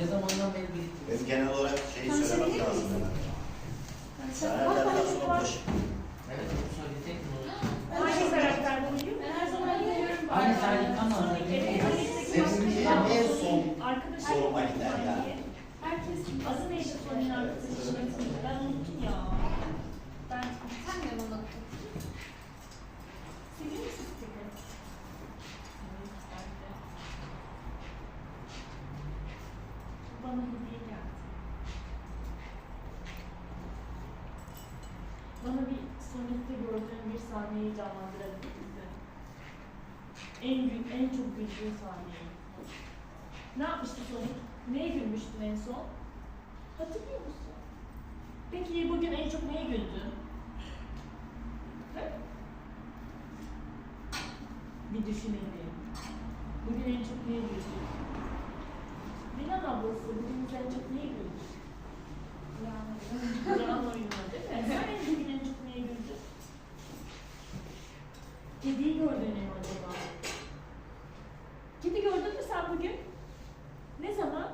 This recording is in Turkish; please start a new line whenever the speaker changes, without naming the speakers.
Ne zamandan beri birlikte?
Benim genel olarak şeyi söylemem lazım.
Sen
Sen
bak
nereden
bana
sonra boş?
Evet, onu söyleyecek mi?
Hangi karakterde oynuyor? Ben her zaman gidiyorum.
Aynı terlik ama.
Sevgiliye en son soruma gider ya.
Bana bir Sonic'te gördüğüm bir sahneyi canlandırabilir misin? En, gül, en çok güldüğün sahneyi. Ne yapmıştı Sonic? Neye gülmüştün en son? Hatırlıyor musun? Peki bugün en çok neye güldün? He? Bir düşünelim. Bugün en çok neye güldün? Dilan ablası bugün en çok neye güldün?
yani.
Yan oyununa değil mi? Sen en bugün en çok neye güldün? Kediyi gördün mü acaba? Kedi gördün mü sen bugün? Ne zaman?